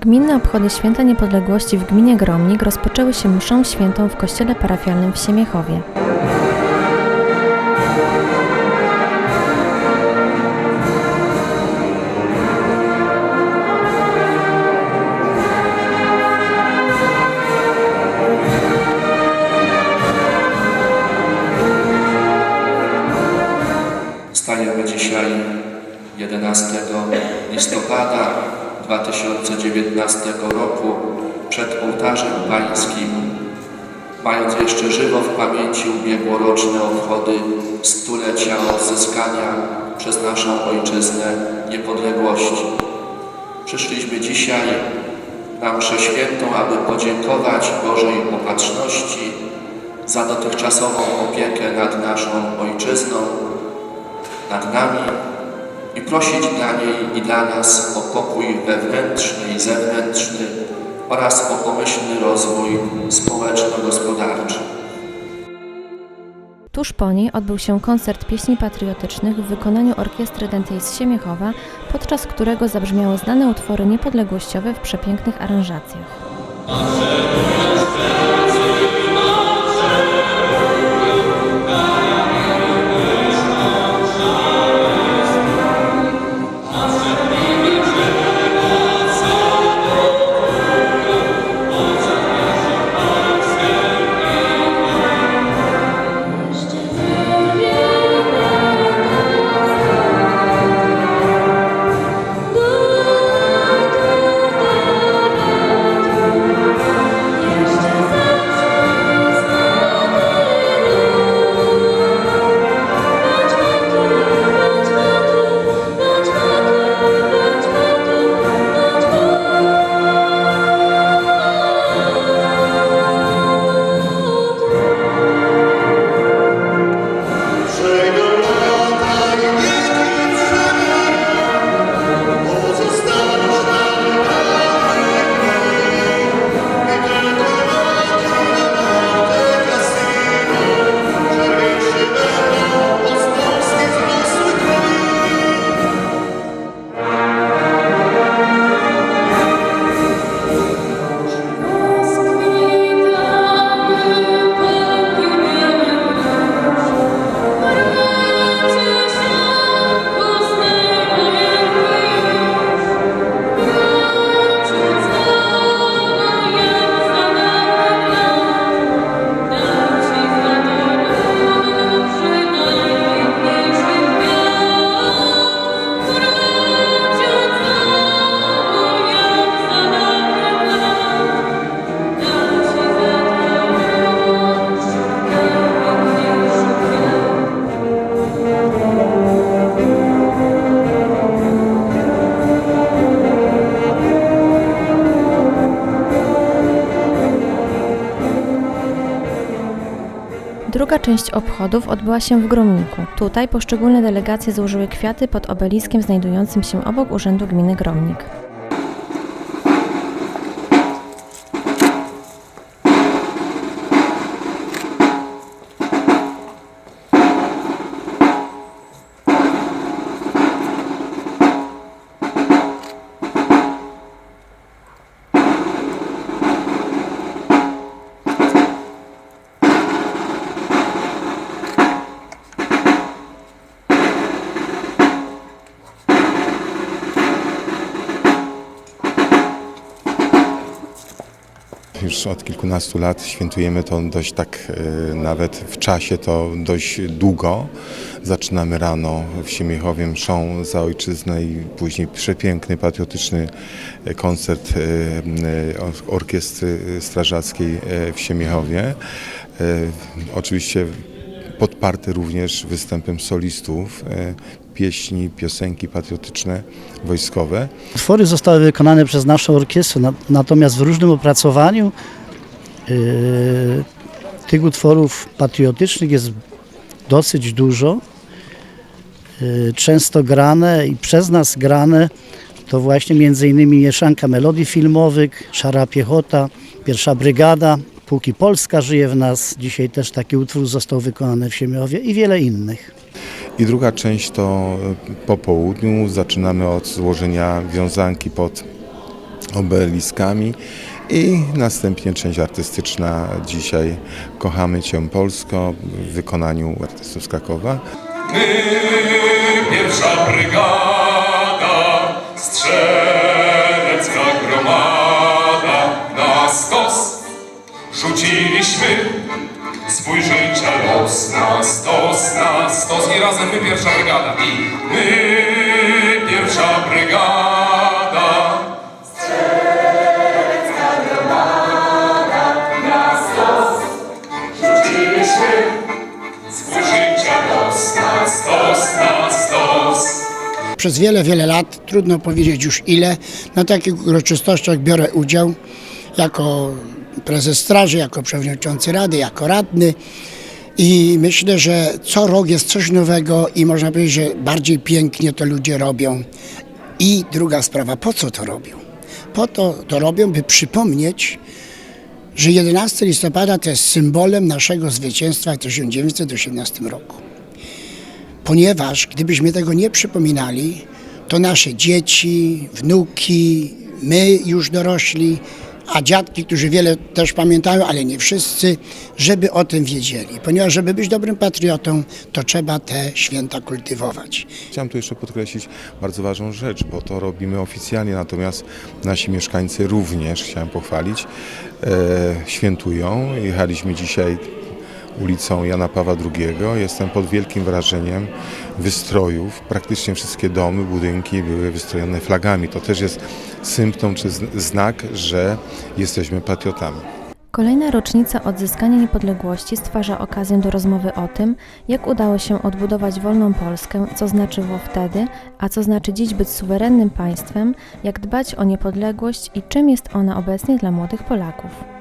Gminne obchody Święta Niepodległości w gminie Gromnik rozpoczęły się mszą świętą w kościele parafialnym w Siemiechowie. Stajemy dzisiaj 11 listopada 2019 roku przed ołtarzem pańskim, mając jeszcze żywo w pamięci ubiegłoroczne obchody stulecia odzyskania przez naszą ojczyznę niepodległości. Przyszliśmy dzisiaj na mszę świętą, aby podziękować Bożej Opatrzności za dotychczasową opiekę nad naszą ojczyzną, nad nami i prosić dla niej i dla nas o pokój wewnętrzny i zewnętrzny oraz o pomyślny rozwój społeczno-gospodarczy. Tuż po niej odbył się koncert pieśni patriotycznych w wykonaniu Orkiestry Dętej z Siemiechowa, podczas którego zabrzmiały znane utwory niepodległościowe w przepięknych aranżacjach. Druga część obchodów odbyła się w Gromniku. Tutaj poszczególne delegacje złożyły kwiaty pod obeliskiem znajdującym się obok Urzędu Gminy Gromnik. Już od kilkunastu lat świętujemy to dość tak, e, nawet w czasie to dość długo. Zaczynamy rano w Siemiechowie mszą za ojczyznę i później przepiękny, patriotyczny e, koncert e, orkiestry strażackiej w Siemiechowie. Oczywiście podparty również występem solistów, pieśni, piosenki patriotyczne, wojskowe. Utwory zostały wykonane przez naszą orkiestrę, na- natomiast w różnym opracowaniu yy, tych utworów patriotycznych jest dosyć dużo. Yy, często grane i przez nas grane to właśnie między innymi mieszanka melodii filmowych, Szara Piechota, Pierwsza Brygada, Póki Polska żyje w nas. Dzisiaj też taki utwór został wykonany w Siemiowie i wiele innych. I druga część to e, po południu zaczynamy od złożenia wiązanki pod obeliskami i następnie część artystyczna. Dzisiaj Kochamy Cię Polsko w wykonaniu artystów z Krakowa. My, pierwsza brygada, strzelecka gromada, na stos rzuciliśmy swój los, na stos, na stos i razem my, pierwsza brygada. I my, pierwsza brygada, rzuciliśmy swój życia los, na stos, na stos. Przez wiele, wiele lat, trudno powiedzieć już ile, na takich uroczystościach biorę udział jako prezes straży, jako przewodniczący rady, jako radny. I myślę, że co rok jest coś nowego i można powiedzieć, że bardziej pięknie to ludzie robią. I druga sprawa, po co to robią? Po to to robią, by przypomnieć, że 11 listopada to jest symbolem naszego zwycięstwa w 1918 roku ponieważ gdybyśmy tego nie przypominali, to nasze dzieci, wnuki, my już dorośli, a dziadki, którzy wiele też pamiętają, ale nie wszyscy, żeby o tym wiedzieli. Ponieważ żeby być dobrym patriotą, to trzeba te święta kultywować. Chciałem tu jeszcze podkreślić bardzo ważną rzecz, bo to robimy oficjalnie, natomiast nasi mieszkańcy również, chciałem pochwalić, e, świętują. Jechaliśmy dzisiaj ulicą Jana Pawła II. Jestem pod wielkim wrażeniem wystrojów. Praktycznie wszystkie domy, budynki były wystrojone flagami. To też jest symptom czy zn- znak, że jesteśmy patriotami. Kolejna rocznica odzyskania niepodległości stwarza okazję do rozmowy o tym, jak udało się odbudować wolną Polskę, co znaczyło wtedy, a co znaczy dziś być suwerennym państwem, jak dbać o niepodległość i czym jest ona obecnie dla młodych Polaków.